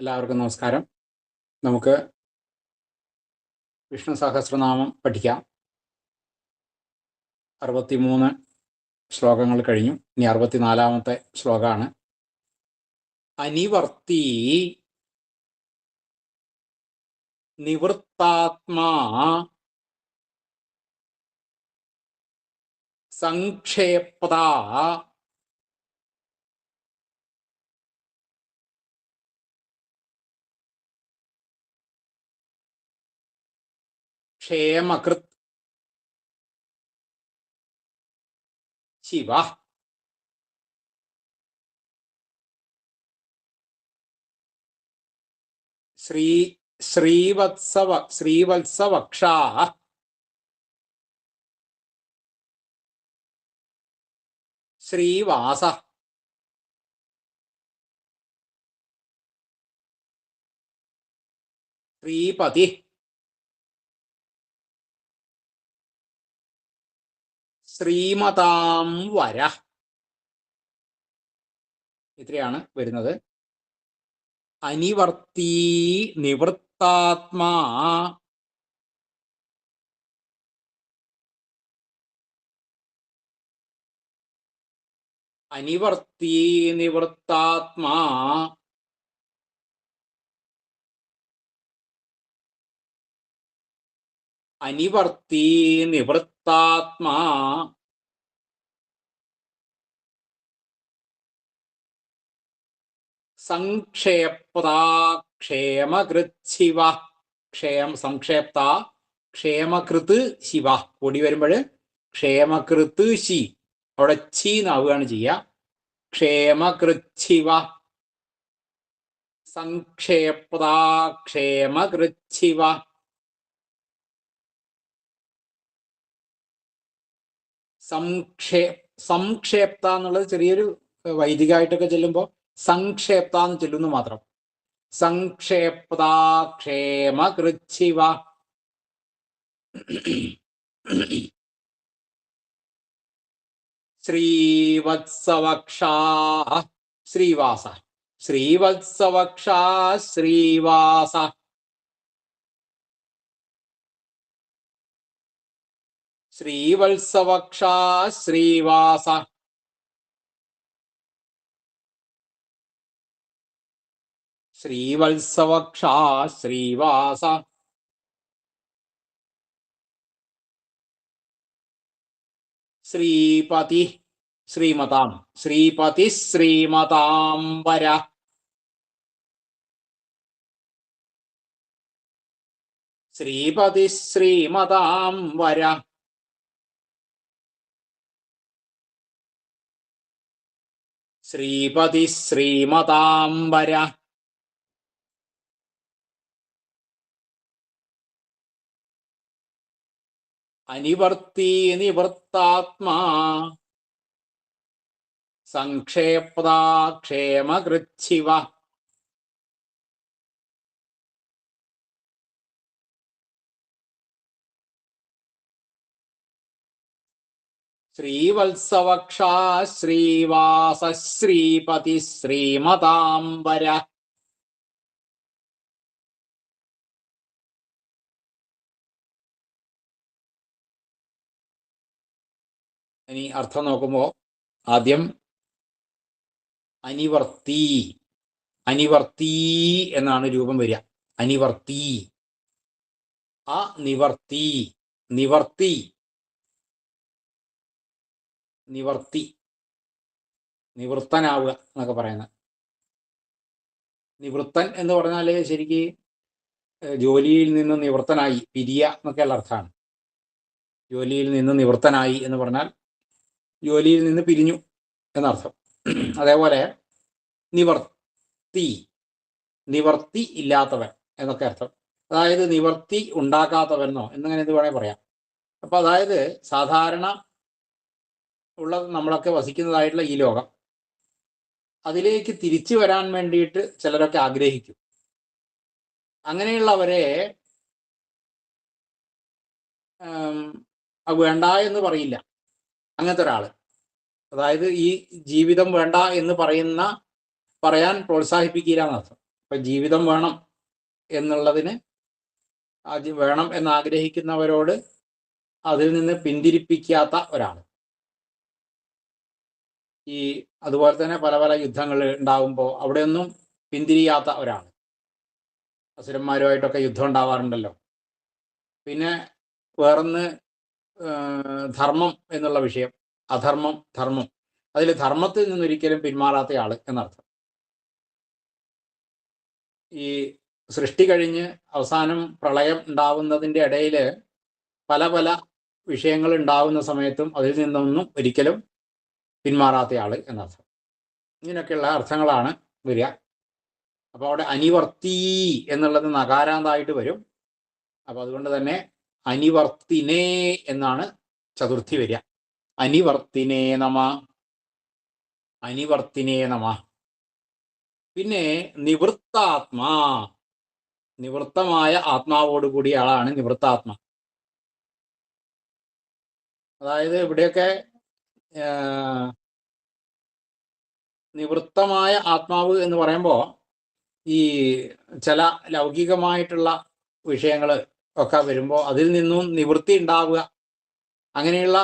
എല്ലാവർക്കും നമസ്കാരം. നമുക്ക് വിഷ്ണു സഹസ്രനാമം പഠിക്കാം. അറുപത്തിമൂന്ന് ശ്ലോകങ്ങൾ കഴിഞ്ഞു. ഇനി അറുപത്തിനാലാമത്തെ ശ്ലോകമാണ്. അനിവർത്തി നിവൃത്താത്മാ സംക്ഷേപ്ത ക്ഷേമകൃത് ശിവ. ശ്രീ ശ്രീവത്സവ ശ്രീവത്സവക്ഷാ ശ്രീവാസ. ശ്രീപതി. ശ്രീമതാം വര. ഇത്രയാണ് വരുന്നത്. അനിവർത്തി നിവൃത്താത്മാ. അനിവർത്തി നിവൃത്താത്മാ. അനിവർത്തീ നിവൃത്താത്മാ സംക്ഷേപ്താക്ഷേമകൃത് ശിവ ക്ഷേമ സംക്ഷേപ്ത ക്ഷേമകൃത് ശിവ. കൂടി വരുമ്പോൾ ക്ഷേമകൃത് ശി. അവിടെ ചി എന്നാവുകയാണ് ചെയ്യുക. ക്ഷേമകൃത് ശിവ സംക്ഷേപ്താക്ഷേമകൃത് സംക്ഷേ സംക്ഷേപ്ത എന്നുള്ളത് ചെറിയൊരു വൈദികമായിട്ടൊക്കെ ചെല്ലുമ്പോൾ സംക്ഷേപ്ത എന്ന് ചെല്ലുന്നു മാത്രം. സംക്ഷേപ്താക്ഷേമ കൃച്ഛിവ. ശ്രീവത്സവക്ഷാ ശ്രീവാസ. ശ്രീവത്സവക്ഷാ ശ്രീവാസ. ശ്രീവത്സവക്ഷാ ശ്രീവാസ. ശ്രീവത്സവക്ഷാ ശ്രീവാസ. ശ്രീപതി ശ്രീമതാം. ശ്രീപതി ശ്രീമതാം വര. ശ്രീപതി ശ്രീമതാം ശ്രീപതി ശ്രീമതാംബര. അനിവർത്തി നിവൃത്താത്മാ സംക്ഷേപ്താക്ഷേമകൃച്ഛിവ. ശ്രീവത്സവക്ഷാ ശ്രീമതാംബര ഇനി അർത്ഥം നോക്കുമ്പോൾ ആദ്യം അനിവർത്തി. അനിവർത്തി എന്നാണ് രൂപം വരിക. അനിവർത്തി. ആ നിവർത്തി. നിവർത്തി. നിവൃത്തനാവുക എന്നൊക്കെ പറയുന്നത്. നിവൃത്തൻ എന്ന് പറഞ്ഞാൽ ശരിക്ക് ജോലിയിൽ നിന്ന് നിവൃത്തനായി പിരിയ എന്നൊക്കെയുള്ള അർത്ഥമാണ്. ജോലിയിൽ നിന്ന് നിവൃത്തനായി എന്ന് പറഞ്ഞാൽ ജോലിയിൽ നിന്ന് പിരിഞ്ഞു എന്നർത്ഥം. അതേപോലെ നിവർത്തി. നിവർത്തി ഇല്ലാത്തവൻ എന്നൊക്കെ അർത്ഥം. അതായത് നിവർത്തി ഉണ്ടാക്കാത്തവനോ എന്നങ്ങനെ എന്ത് വേണേൽ പറയാം. അപ്പൊ അതായത് സാധാരണ ഉള്ള നമ്മളൊക്കെ വസിക്കുന്നതായിട്ടുള്ള ഈ ലോകം. അതിലേക്ക് തിരിച്ചു വരാൻ വേണ്ടിയിട്ട് ചിലരൊക്കെ ആഗ്രഹിക്കും. അങ്ങനെയുള്ളവരെ വേണ്ട എന്ന് പറയില്ല. അങ്ങനത്തെ ഒരാൾ. അതായത് ഈ ജീവിതം വേണ്ട എന്ന് പറയുന്ന പറയാൻ പ്രോത്സാഹിപ്പിക്കില്ല എന്നർത്ഥം ഇപ്പൊ ജീവിതം വേണം എന്നുള്ളതിന് വേണം എന്നാഗ്രഹിക്കുന്നവരോട് അതിൽ നിന്ന് പിന്തിരിപ്പിക്കാത്ത ഒരാൾ ഈ അതുപോലെ തന്നെ പല പല യുദ്ധങ്ങൾ ഉണ്ടാകുമ്പോൾ അവിടെയൊന്നും പിന്തിരിയാത്ത ഒരാൾ അസുരന്മാരുമായിട്ടൊക്കെ യുദ്ധം ഉണ്ടാവാറുണ്ടല്ലോ. പിന്നെ വേറൊന്ന് ധർമ്മം എന്നുള്ള വിഷയം. അധർമ്മം ധർമ്മം. അതിൽ ധർമ്മത്തിൽ നിന്നൊരിക്കലും പിന്മാറാത്ത ആൾ എന്നർത്ഥം. ഈ സൃഷ്ടി കഴിഞ്ഞ് അവസാനം പ്രളയം ഉണ്ടാവുന്നതിന്റെ ഇടയിൽ പല പല വിഷയങ്ങൾ ഉണ്ടാവുന്ന സമയത്തും അതിൽ നിന്നൊന്നും ഒരിക്കലും പിന്മാറാത്ത ആൾ എന്നർത്ഥം. ഇങ്ങനെയൊക്കെയുള്ള അർത്ഥങ്ങളാണ് വരിക. അപ്പോൾ അവിടെ അനിവർത്തി എന്നുള്ളത് നകാരാന്തായിട്ട് വരും. അപ്പോൾ അതുകൊണ്ട് തന്നെ അനിവർത്തിനേ എന്നാണ് ചതുർത്ഥി വരിക. അനിവർത്തിനേ നമ. അനിവർത്തിനേ നമ. പിന്നെ നിവൃത്താത്മാ. നിവൃത്തമായ ആത്മാവോടുകൂടിയ ആളാണ് നിവൃത്താത്മ. അതായത് ഇവിടെയൊക്കെ നിവൃത്തമായ ആത്മാവ് എന്ന് പറയുമ്പോൾ ഈ ചില ലൗകികമായിട്ടുള്ള വിഷയങ്ങൾ ഒക്കെ വരുമ്പോൾ അതിൽ നിന്നും നിവൃത്തി ഉണ്ടാവുക. അങ്ങനെയുള്ള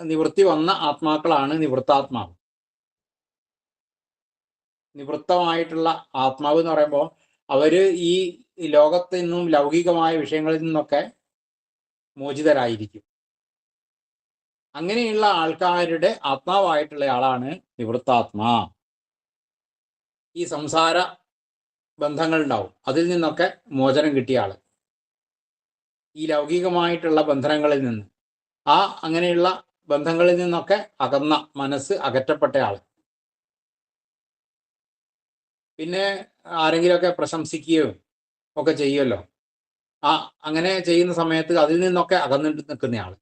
നിവൃത്തി വന്ന ആത്മാക്കളാണ് നിവൃത്താത്മാവ്. നിവൃത്തമായിട്ടുള്ള ആത്മാവ് എന്ന് പറയുമ്പോൾ അവർ ഈ ലോകത്തിൽ നിന്നും ലൗകികമായ വിഷയങ്ങളിൽ നിന്നൊക്കെ മോചിതരായിരിക്കും. അങ്ങനെയുള്ള ആൾക്കാരുടെ ആത്മാവായിട്ടുള്ള ആളാണ് നിവൃത്താത്മാ. ഈ സംസാര ബന്ധങ്ങൾ ഉണ്ടാവും. അതിൽ നിന്നൊക്കെ മോചനം കിട്ടിയ ആൾ. ഈ ലൗകികമായിട്ടുള്ള ബന്ധനങ്ങളിൽ നിന്ന്. ആ അങ്ങനെയുള്ള ബന്ധങ്ങളിൽ നിന്നൊക്കെ അകന്ന മനസ്സ് അകറ്റപ്പെട്ട ആൾ. പിന്നെ ആരെങ്കിലുമൊക്കെ പ്രശംസിക്കുകയോ ഒക്കെ ചെയ്യുമല്ലോ. ആ അങ്ങനെ ചെയ്യുന്ന സമയത്ത് അതിൽ നിന്നൊക്കെ അകന്നിട്ട് നിൽക്കുന്ന ആൾ.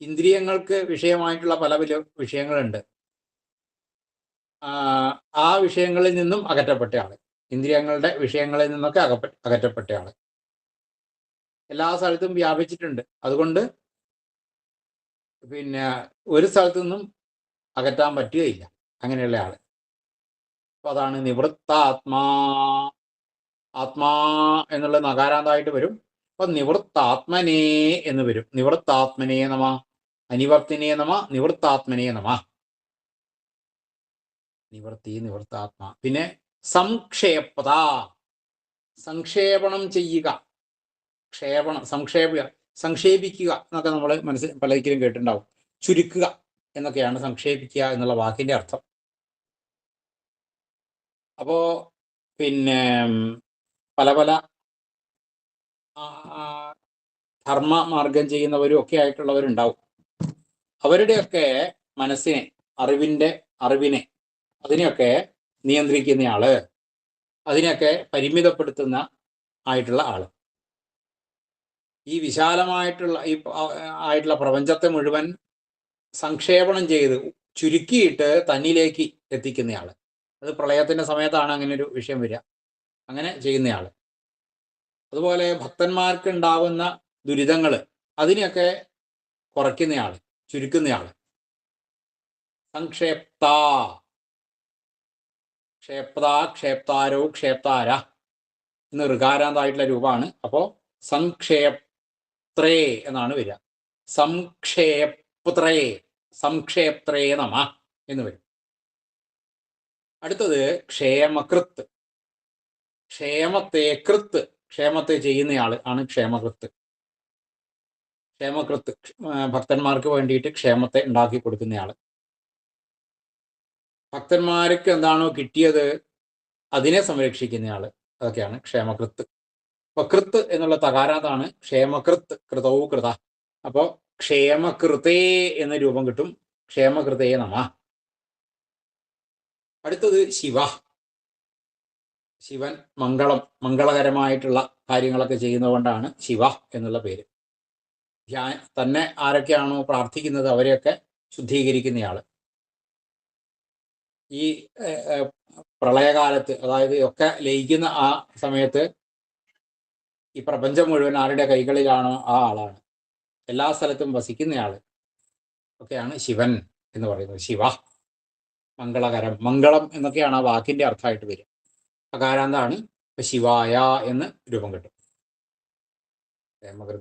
ഇന്ദ്രിയങ്ങൾക്ക് വിഷയമായിട്ടുള്ള പല പല വിഷയങ്ങളുണ്ട്. ആ വിഷയങ്ങളിൽ നിന്നും അകറ്റപ്പെട്ട ആൾ ഇന്ദ്രിയങ്ങളുടെ വിഷയങ്ങളിൽ നിന്നൊക്കെ അകപ്പെ അകറ്റപ്പെട്ട ആൾ എല്ലാ സ്ഥലത്തും വ്യാപിച്ചിട്ടുണ്ട്. അതുകൊണ്ട് പിന്നെ ഒരു സ്ഥലത്തു നിന്നും അകറ്റാൻ പറ്റുകയില്ല. അങ്ങനെയുള്ള ആൾ. അപ്പൊ അതാണ് നിവൃത്താത്മാ. ആത്മാ ആത്മാ എന്നുള്ള നകാരാന്തായിട്ട് വരും. അപ്പൊ നിവൃത്താത്മനേ എന്ന് വരും. നിവൃത്താത്മനേ നമ. അനിവർത്തിനേ നമ നിവൃത്താത്മനേ നമ. നിവർത്തി നിവൃത്താത്മ പിന്നെ സംക്ഷേപത. സംക്ഷേപണം ചെയ്യുക. ക്ഷേപണം സംക്ഷേപ സംക്ഷേപിക്കുക എന്നൊക്കെ നമ്മൾ മനസ്സിൽ പലരിക്കലും കേട്ടിട്ടുണ്ടാവും. ചുരുക്കുക എന്നൊക്കെയാണ് സംക്ഷേപിക്കുക എന്നുള്ള വാക്കിന്റെ അർത്ഥം. അപ്പോ പിന്നെ പല പല ധർമ്മ മാർഗം ചെയ്യുന്നവരും ഒക്കെ ആയിട്ടുള്ളവരുണ്ടാവും. അവരുടെയൊക്കെ മനസ്സിനെ അറിവിന്റെ അറിവിനെ അതിനെയൊക്കെ നിയന്ത്രിക്കുന്നയാൾ. അതിനെയൊക്കെ പരിമിതപ്പെടുത്തുന്ന ആയിട്ടുള്ള ആൾ. ഈ വിശാലമായിട്ടുള്ള ഈ ആയിട്ടുള്ള പ്രപഞ്ചത്തെ മുഴുവൻ സംക്ഷേപണം ചെയ്ത് ചുരുക്കിയിട്ട് തന്നിലേക്ക് എത്തിക്കുന്നയാൾ. അത് പ്രളയത്തിന്റെ സമയത്താണ് അങ്ങനെ ഒരു വിഷയം വരിക. അങ്ങനെ ചെയ്യുന്നയാൾ. അതുപോലെ ഭക്തന്മാർക്ക് ഉണ്ടാവുന്ന ദുരിതങ്ങൾ അതിനെയൊക്കെ കുറയ്ക്കുന്നയാൾ. ചുരുക്കുന്നയാൾ. സംക്ഷേപ്ത. ക്ഷേപ്ത ക്ഷേപ്താരോ ക്ഷേപ്താര. എന്ന് ഋകാരാന്തായിട്ടുള്ള രൂപമാണ്. അപ്പോൾ സംക്ഷേപ്ത്രേ എന്നാണ് വരിക. സംക്ഷേപ്ത്രേ സംക്ഷേപ്ത്രേ നമ എന്ന് വരും. അടുത്തത് ക്ഷേമകൃത്ത്. ക്ഷേമത്തെ കൃത്ത്. ക്ഷേമത്തെ ചെയ്യുന്നയാൾ ആണ് ക്ഷേമകൃത്ത്. ക്ഷേമകൃത്ത് ഭക്തന്മാർക്ക് വേണ്ടിയിട്ട് ക്ഷേമത്തെ ഉണ്ടാക്കി കൊടുക്കുന്നയാൾ ഭക്തന്മാർക്ക് എന്താണോ കിട്ടിയത് അതിനെ സംരക്ഷിക്കുന്നയാൾ അതൊക്കെയാണ് ക്ഷേമകൃത്ത് അപ്പൊ കൃത്ത് എന്നുള്ള തകാരാതാണ് ക്ഷേമകൃത്ത് കൃതവും കൃത അപ്പോൾ ക്ഷേമകൃതേ എന്ന രൂപം കിട്ടും. ക്ഷേമകൃതേ നമ. അടുത്തത് ശിവ. ശിവൻ മംഗളം മംഗളകരമായിട്ടുള്ള കാര്യങ്ങളൊക്കെ ചെയ്യുന്നതുകൊണ്ടാണ് ശിവ എന്നുള്ള പേര്. ധ്യാന തന്നെ ആരൊക്കെയാണോ പ്രാർത്ഥിക്കുന്നത് അവരെയൊക്കെ ശുദ്ധീകരിക്കുന്നയാൾ ഈ പ്രളയകാലത്ത് അതായത് ഒക്കെ ലയിക്കുന്ന ആ സമയത്ത് ഈ പ്രപഞ്ചം മുഴുവൻ ആരുടെ കൈകളിലാണോ ആ ആളാണ്. എല്ലാ സ്ഥലത്തും വസിക്കുന്നയാൾ ഒക്കെയാണ് ശിവൻ എന്ന് പറയുന്നത്. ശിവ മംഗളകരം മംഗളം എന്നൊക്കെയാണ് ആ വാക്കിന്റെ അർത്ഥമായിട്ട് വരിക. അകാരാന്താണ്? ശിവായ എന്ന് രൂപം കിട്ടും.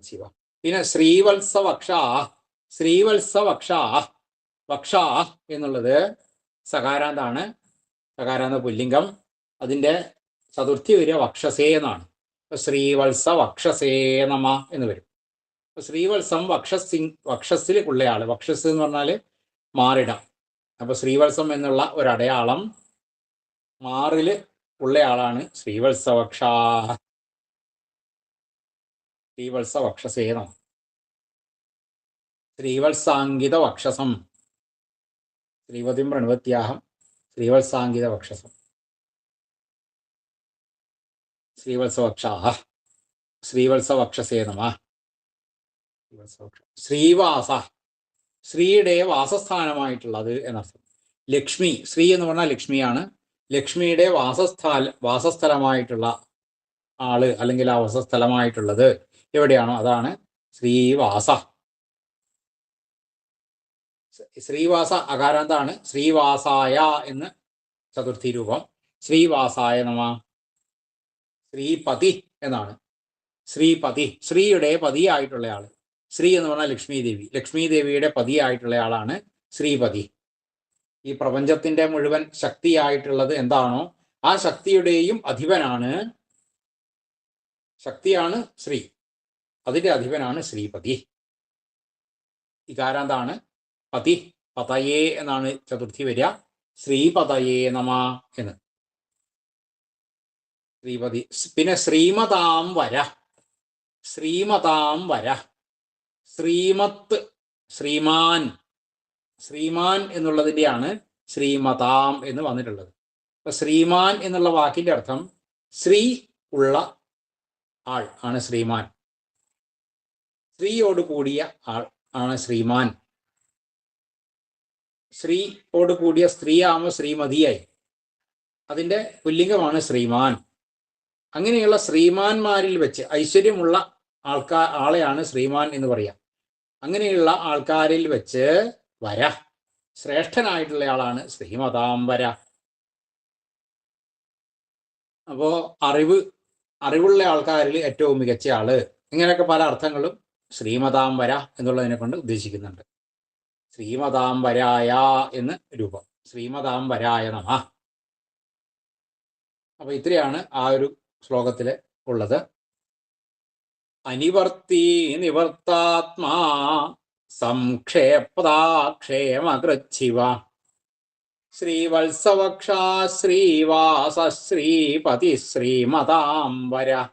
ശിവ. പിന്നെ ശ്രീവത്സ ശ്രീവത്സവക്ഷ ശ്രീവത്സ വക്ഷ വക്ഷാ എന്നുള്ളത് സകാരാന്താണ്. സകാരാന്ത പുല്ലിംഗം. അതിന്റെ ചതുർത്ഥി വരിക വക്ഷസേ എന്നാണ്. ശ്രീവത്സ വക്ഷസേ നമ എന്ന് വരും. ശ്രീവത്സം വക്ഷസി വക്ഷസിലെ ഉള്ളയാൾ. വക്ഷസ് എന്ന് പറഞ്ഞാൽ മാറിടം. അപ്പൊ ശ്രീവത്സം എന്നുള്ള ഒരു അടയാളം മാറിൽ ഉള്ളയാളാണ് ശ്രീവത്സവക്ഷ. ശ്രീവത്സ വക്ഷസേനം ശ്രീവത്സാങ്കിത വക്ഷസം ശ്രീവതിം പ്രണവത്യാഹം. ശ്രീവത്സാങ്കിത വക്ഷസം ശ്രീവത്സവക്ഷാഹ ശ്രീവത്സവക്ഷസേ ശ്രീവാസ. ശ്രീയുടെ വാസസ്ഥാനമായിട്ടുള്ളത് എന്നർത്ഥം. ലക്ഷ്മി ശ്രീ എന്ന് പറഞ്ഞാൽ ലക്ഷ്മിയാണ്. ലക്ഷ്മിയുടെ വാസസ്ഥാല വാസസ്ഥലമായിട്ടുള്ള ആൾ അല്ലെങ്കിൽ ആ വാസസ്ഥലമായിട്ടുള്ളത് എവിടെയാണോ? അതാണ് ശ്രീവാസ. ശ്രീവാസ അകാരാന്താണ് ശ്രീവാസായ എന്ന് ചതുർത്ഥി രൂപം. ശ്രീവാസായ നമ ശ്രീപതി എന്നാണ്. ശ്രീപതി. ശ്രീയുടെ പതിയായിട്ടുള്ള ആൾ. ശ്രീ എന്ന് പറഞ്ഞാൽ ലക്ഷ്മി ദേവി ലക്ഷ്മി ദേവിയുടെ പതിയായിട്ടുള്ള ആളാണ് ശ്രീപതി. ഈ പ്രപഞ്ചത്തിന്റെ മുഴുവൻ ശക്തിയായിട്ടുള്ളത് എന്താണോ? ആ ശക്തിയുടെയും അധിപനാണ് ശക്തിയാണ് ശ്രീ. അതിന്റെ അധിപനാണ് ശ്രീപതി. ഇകാരാന്താണ് പതി. പതയേ എന്നാണ് ചതുർത്ഥി വരിക. ശ്രീപതയേ നമ എന്ന്. ശ്രീപതി. പിന്നെ ശ്രീമതാം വര. ശ്രീമതാം വര. ശ്രീമത്ത് ശ്രീമാൻ. ശ്രീമാൻ എന്നുള്ളതിന്റെയാണ് ശ്രീമതാം എന്ന് വന്നിട്ടുള്ളത്. അപ്പൊ ശ്രീമാൻ എന്നുള്ള വാക്കിന്റെ അർത്ഥം ശ്രീ ഉള്ള ആൾ ആണ് ശ്രീമാൻ. സ്ത്രീയോട് കൂടിയ ആണ് ശ്രീമാൻ. സ്ത്രീയോട് കൂടിയ സ്ത്രീയാകുമ്പോൾ ശ്രീമതിയായി. അതിന്റെ പുല്ലിംഗമാണ് ശ്രീമാൻ. അങ്ങനെയുള്ള ശ്രീമാന്മാരിൽ വെച്ച് ഐശ്വര്യമുള്ള ആൾക്കാർ ആളെയാണ് ശ്രീമാൻ എന്ന് പറയാം. അങ്ങനെയുള്ള ആൾക്കാരിൽ വെച്ച് വര. ശ്രേഷ്ഠനായിട്ടുള്ള ആളാണ് ശ്രീമതാംബര. അപ്പോ അറിവ് അറിവുള്ള ആൾക്കാരിൽ ഏറ്റവും മികച്ച ആൾ ഇങ്ങനെയൊക്കെ പല അർത്ഥങ്ങളും ശ്രീമതാംബര എന്നുള്ളതിനെ കൊണ്ട് ഉദ്ദേശിക്കുന്നുണ്ട്. ശ്രീമതാംബരായ എന്ന് രൂപം. ശ്രീമതാംബരായ നമ. അപ്പൊ ഇത്രയാണ് ആ ഒരു ശ്ലോകത്തിൽ ഉള്ളത്. അനിവർത്തി നിവർത്താത്മാ സംക്ഷേപ്താക്ഷേമകൃച്ഛിവ. ശ്രീവത്സവക്ഷാ ശ്രീവാസ ശ്രീപതി ശ്രീമതാംബര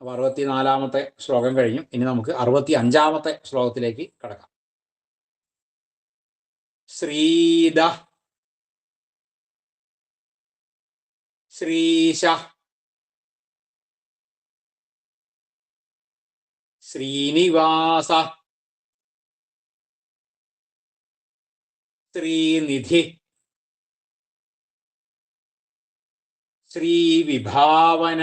അപ്പൊ അറുപത്തിനാലാമത്തെ ശ്ലോകം കഴിഞ്ഞു. ഇനി നമുക്ക് അറുപത്തി അഞ്ചാമത്തെ ശ്ലോകത്തിലേക്ക് കടക്കാം. ശ്രീദ ശ്രീശ ശ്രീനിവാസ ശ്രീനിധി ശ്രീവിഭാവന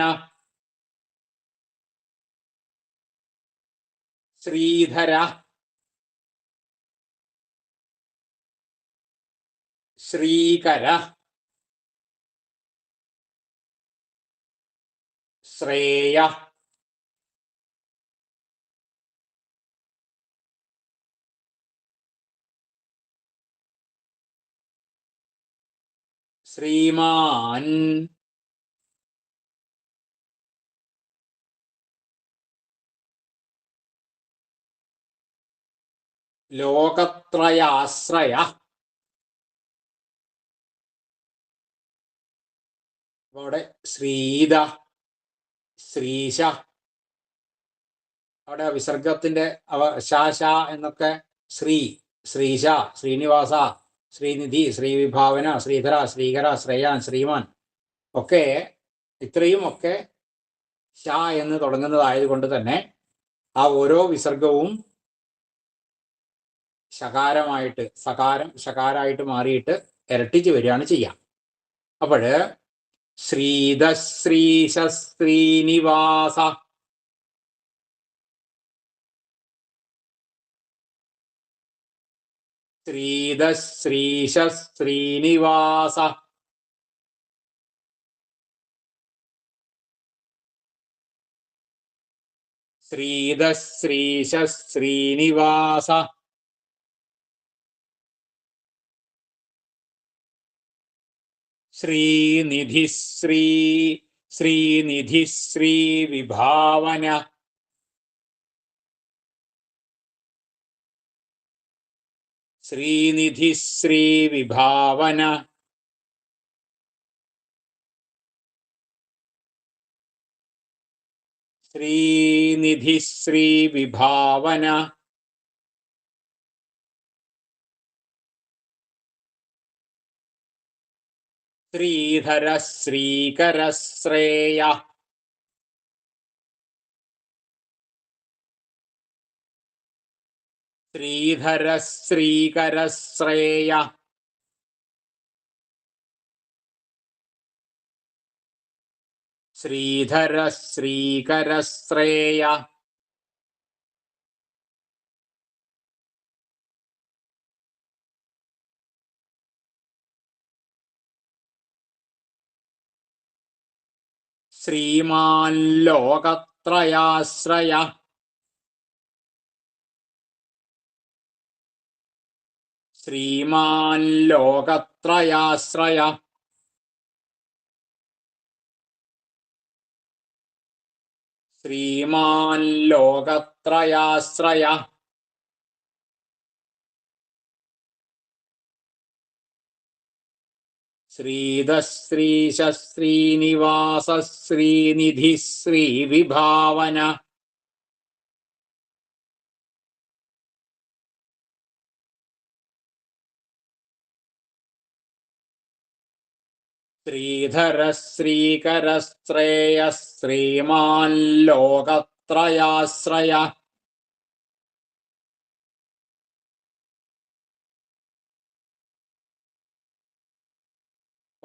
ശ്രീധര. ശ്രീകര. ശ്രേയ. ശ്രീമാൻ. ലോകത്രയാശ്രയ. അവിടെ ശ്രീത ശ്രീശ. അവിടെ വിസർഗത്തിന്റെ ശാശ എന്നൊക്കെ ശ്രീ ശ്രീശ ശ്രീനിവാസ ശ്രീനിധി ശ്രീവിഭാവന ശ്രീധര ശ്രീകര ശ്രേയാൻ ശ്രീമാൻ. ഒക്കെ ഇത്രയും ഒക്കെ ശ എന്ന് തുടങ്ങുന്നതായത് കൊണ്ട് തന്നെ ആ ഓരോ വിസർഗവും ശകാരമായിട്ട് സകാരം ശകാരമായിട്ട് മാറിയിട്ട് ഇരട്ടിച്ച് വരികയാണ് ചെയ്യാം അപ്പോഴ് ശ്രീധശ്രീശ്രീനിവാസ ശ്രീധശ്രീശ്രീനിവാസ ശ്രീധശ്രീശ്രീനിവാസ ശ്രീനിവാസ ശ്രീനിധി ശ്രീ ശ്രീനിധി ശ്രീ വിഭാവന ശ്രീനിധി ശ്രീ വിഭാവന ശ്രീനിധി ശ്രീ വിഭാവന ശ്രീധര ശ്രീകര ശ്രേയ ശ്രീമാൻ ലോകത്രയാശ്രയ ശ്രീമാൻ ലോകത്രയാശ്രയ ശ്രീമാൻ ലോകത്രയാശ്രയ श्रीध्रीश्रीनिवासश्रीनिधि श्रीविभावन श्रीधरश्रीकरश्रेयश्रीमाल्लोकत्रयाश्रय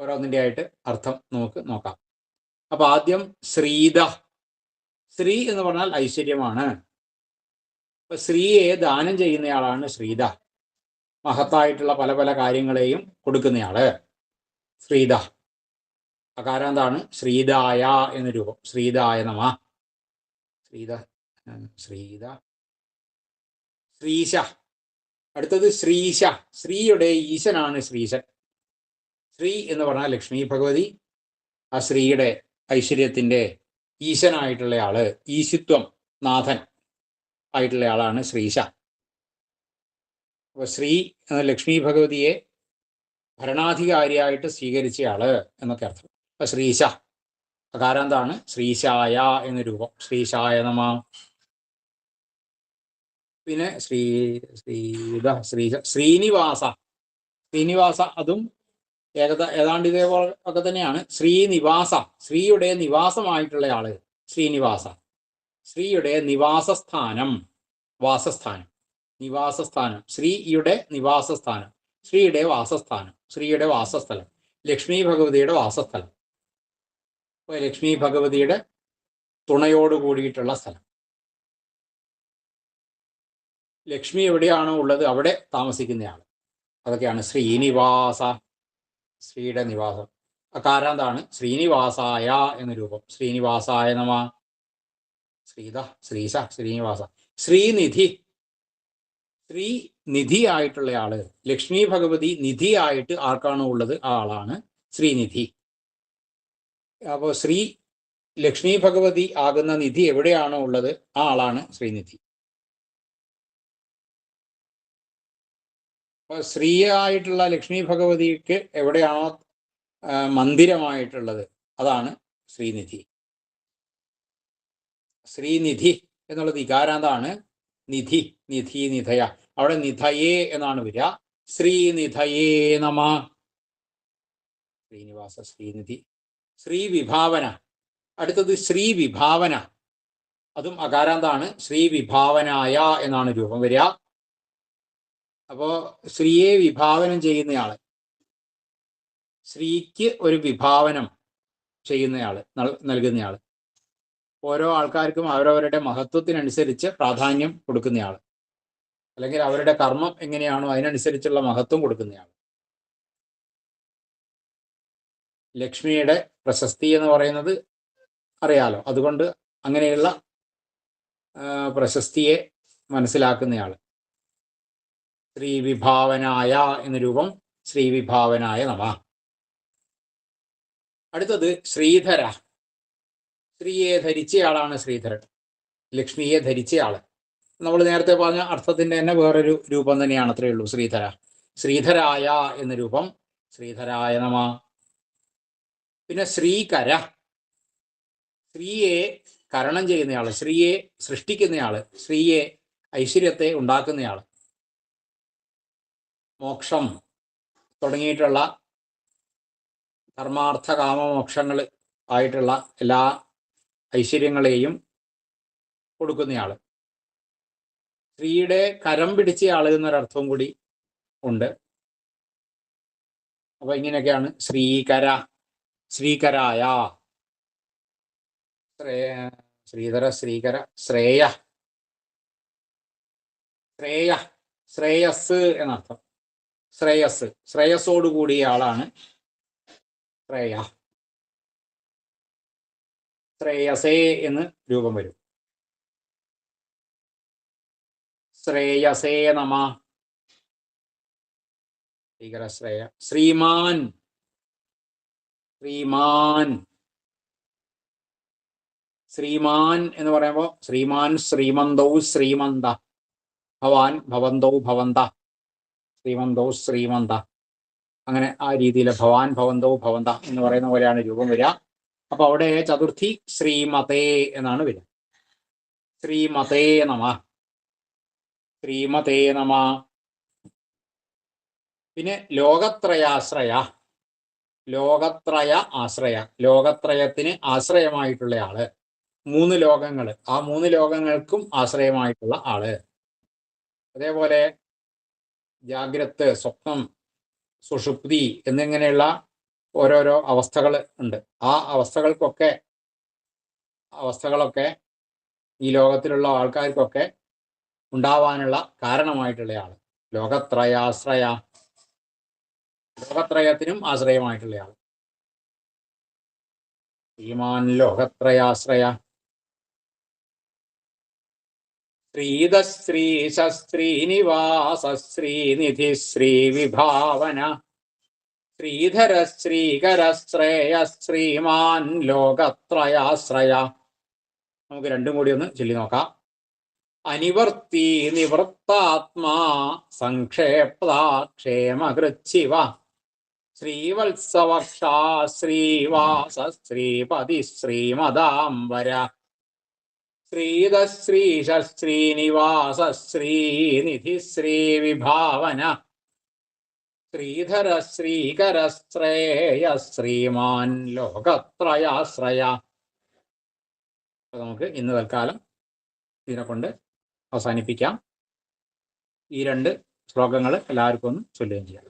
ഓരോന്നിന്റെ ആയിട്ട് അർത്ഥം നമുക്ക് നോക്കാം. അപ്പൊ ആദ്യം ശ്രീത ശ്രീ എന്ന് പറഞ്ഞാൽ ഐശ്വര്യമാണ്. അപ്പൊ ശ്രീയെ ദാനം ചെയ്യുന്നയാളാണ് ശ്രീത മഹത്തായിട്ടുള്ള പല പല കാര്യങ്ങളെയും കൊടുക്കുന്നയാൾ ശ്രീത അകാരം എന്താണ് ശ്രീതായ എന്ന രൂപം. ശ്രീതായ നമ. ശ്രീത ശ്രീത ശ്രീശ. അടുത്തത് ശ്രീശ. ശ്രീയുടെ ഈശനാണ് ശ്രീശൻ. ശ്രീ എന്ന് പറഞ്ഞാൽ ലക്ഷ്മി ഭഗവതി ആ ശ്രീയുടെ ഐശ്വര്യത്തിന്റെ ഈശനായിട്ടുള്ള ആൾ ഈശിത്വം നാഥൻ ആയിട്ടുള്ള ആളാണ് ശ്രീശ. അപ്പൊ ശ്രീ എന്ന ലക്ഷ്മി ഭഗവതിയെ ഭരണാധികാരിയായിട്ട് സ്വീകരിച്ച ആൾ എന്നൊക്കെ അർത്ഥം. അപ്പൊ ശ്രീശ അകാരാന്താണ്? ശ്രീശായ എന്ന രൂപം. ശ്രീശായ നമ. പിന്നെ ശ്രീ ശ്രീ ശ്രീശ ശ്രീനിവാസ. ശ്രീനിവാസ അതും ഏകദ ഏതാണ്ട് ഇതേപോലെ ഒക്കെ തന്നെയാണ്. ശ്രീനിവാസ ശ്രീയുടെ നിവാസമായിട്ടുള്ള ആൾ. ശ്രീനിവാസ. ശ്രീയുടെ നിവാസസ്ഥാനം. വാസസ്ഥാനം. നിവാസസ്ഥാനം. ശ്രീയുടെ നിവാസസ്ഥാനം. ശ്രീയുടെ വാസസ്ഥാനം. ശ്രീയുടെ വാസസ്ഥലം. ലക്ഷ്മി ഭഗവതിയുടെ വാസസ്ഥലം. ലക്ഷ്മി ഭഗവതിയുടെ തുണയോട് കൂടിയിട്ടുള്ള സ്ഥലം. ലക്ഷ്മി എവിടെയാണോ ഉള്ളത് അവിടെ താമസിക്കുന്നയാൾ അതൊക്കെയാണ് ശ്രീനിവാസ ശ്രീയുടെ നിവാസം. അകാരാന്താണ്? ശ്രീനിവാസായ എന്ന രൂപം. ശ്രീനിവാസായ നമ. ശ്രീത ശ്രീശ ശ്രീനിവാസ. ശ്രീനിധി. ശ്രീനിധി ആയിട്ടുള്ള ആൾ ലക്ഷ്മി ഭഗവതി നിധി ആയിട്ട് ആർക്കാണോ ഉള്ളത്? ആ ആളാണ് ശ്രീനിധി. അപ്പോൾ ശ്രീ ലക്ഷ്മി ഭഗവതി ആകുന്ന നിധി എവിടെയാണോ ഉള്ളത്? ആ ആളാണ് ശ്രീനിധി. അപ്പൊ സ്ത്രീ ആയിട്ടുള്ള ലക്ഷ്മി ഭഗവതിക്ക് എവിടെയാണോ മന്ദിരമായിട്ടുള്ളത് അതാണ് ശ്രീനിധി. ശ്രീനിധി എന്നുള്ളത് ഇകാരാന്താണ് നിധി നിധി നിധയ. അവിടെ നിധയേ എന്നാണ് വരിക. ശ്രീനിധയേ നമ. ശ്രീനിവാസ ശ്രീനിധി. ശ്രീ വിഭാവന അടുത്തത് ശ്രീ വിഭാവന അതും അകാരാന്താണ് ശ്രീ വിഭാവനായ എന്നാണ് രൂപം വരിക. അപ്പോ സ്ത്രീയെ വിഭാവനം ചെയ്യുന്നയാൾ. സ്ത്രീക്ക് ഒരു വിഭാവനം ചെയ്യുന്നയാൾ നൽ- നൽകുന്നയാൾ. ഓരോ ആൾക്കാർക്കും അവരവരുടെ മഹത്വത്തിനനുസരിച്ച് പ്രാധാന്യം കൊടുക്കുന്നയാൾ. അല്ലെങ്കിൽ അവരുടെ കർമ്മം എങ്ങനെയാണോ അതിനനുസരിച്ചുള്ള മഹത്വം കൊടുക്കുന്നയാൾ. ലക്ഷ്മിയുടെ പ്രശസ്തി എന്ന് പറയുന്നത് അറിയാലോ. അതുകൊണ്ട് അങ്ങനെയുള്ള പ്രശസ്തിയെ മനസ്സിലാക്കുന്നയാൾ ശ്രീവിഭാവനായ എന്ന രൂപം ശ്രീവിഭാവനായ നമ. അടുത്തത് ശ്രീധര. സ്ത്രീയെ ധരിച്ചയാളാണ് ശ്രീധരൻ. ലക്ഷ്മിയെ ധരിച്ചയാൾ. നമ്മൾ നേരത്തെ പറഞ്ഞ അർത്ഥത്തിന്റെ തന്നെ വേറൊരു രൂപം തന്നെയാണ് അത്രയേ ഉള്ളൂ ശ്രീധര. ശ്രീധരായ എന്ന രൂപം ശ്രീധരായ നമ. പിന്നെ ശ്രീകര. സ്ത്രീയെ കരണം ചെയ്യുന്നയാൾ സ്ത്രീയെ സൃഷ്ടിക്കുന്നയാൾ സ്ത്രീയെ ഐശ്വര്യത്തെ ഉണ്ടാക്കുന്നയാൾ. മോക്ഷം തുടങ്ങിയിട്ടുള്ള ധർമാർത്ഥ കാമമോക്ഷങ്ങൾ ആയിട്ടുള്ള എല്ലാ ഐശ്വര്യങ്ങളെയും കൊടുക്കുന്നയാൾ. സ്ത്രീയുടെ കരം പിടിച്ചയാൾ എന്നൊരർത്ഥവും കൂടി ഉണ്ട്. അപ്പൊ ഇങ്ങനെയൊക്കെയാണ് ശ്രീകര ശ്രീകരായ. ശ്രേയ ശ്രീധര ശ്രീകര ശ്രേയ. ശ്രേയ ശ്രേയസ് എന്നർത്ഥം. ശ്രേയസ്. ശ്രേയസോട് കൂടിയ ആളാണ്. ശ്രേയ. ശ്രേയസേ എന്ന് രൂപം വരും. ശ്രേയസേ നമ. ഭീകരശ്രേയ ശ്രീമാൻ. ശ്രീമാൻ. ശ്രീമാൻ എന്ന് പറയുമ്പോൾ ശ്രീമാൻ ശ്രീമന്തൗ ശ്രീമന്ത. ഭവാൻ ഭവന്തൗ ഭവന്ത. ശ്രീമന്തൗ ശ്രീമന്ത. അങ്ങനെ ആ രീതിയിൽ ഭവാൻ ഭവന്തോ ഭവന്ത എന്ന് പറയുന്ന പോലെയാണ് രൂപം വരിക. അപ്പൊ അവിടെ ചതുർത്ഥി ശ്രീമതേ എന്നാണ് വരിക. ശ്രീമതേ നമ. ശ്രീമതേ നമ. പിന്നെ ലോകത്രയാശ്രയ ലോകത്രയ ആശ്രയ. ലോകത്രയത്തിന് ആശ്രയമായിട്ടുള്ള ആൾ. മൂന്ന് ലോകങ്ങൾ ആ മൂന്ന് ലോകങ്ങൾക്കും ആശ്രയമായിട്ടുള്ള ആൾ. അതേപോലെ ജാഗ്രത് സ്വപ്നം സുഷുപ്തി എന്നിങ്ങനെയുള്ള ഓരോരോ അവസ്ഥകൾ ഉണ്ട്. ആ അവസ്ഥകൾക്കൊക്കെ അവസ്ഥകളൊക്കെ ഈ ലോകത്തിലുള്ള ആൾക്കാർക്കൊക്കെ ഉണ്ടാവാനുള്ള കാരണമായിട്ടുള്ളയാൾ. ലോകത്രയാശ്രയ ലോകത്രയത്തിനും ആശ്രയമായിട്ടുള്ളയാൾ. ഈമാൻ ലോകത്രയാശ്രയ. ശ്രീധശ്രീശ ശ്രീനിവാസ ശ്രീനിധി ശ്രീവിഭാവന ശ്രീധര ശ്രീകര ശ്രേയ ശ്രീമാൻ ലോകത്രയാശ്രയ. നമുക്ക് രണ്ടും കൂടി ഒന്ന് ചൊല്ലി നോക്കാം. അനിവർത്തി നിവൃത്താത്മാ സംക്ഷേപ്താക്ഷേമകൃച്ഛിവ. ശ്രീവത്സവക്ഷാ ശ്രീവാസ ശ്രീപതി ശ്രീമദാംബര ശ്രീധശ്രീശ ശ്രീനിവാസ ശ്രീനിധി ശ്രീവിഭാവന ശ്രീധര ശ്രീകരശ്രേയ ശ്രീമാൻ ലോകത്രയാശ്രയ നമുക്ക് ഇന്ന് തൽക്കാലം ഇതിനെ കൊണ്ട് അവസാനിപ്പിക്കാം. ഈ രണ്ട് ശ്ലോകങ്ങൾ എല്ലാവർക്കും ഒന്ന് ചൊല്ലുകയും ചെയ്യാം.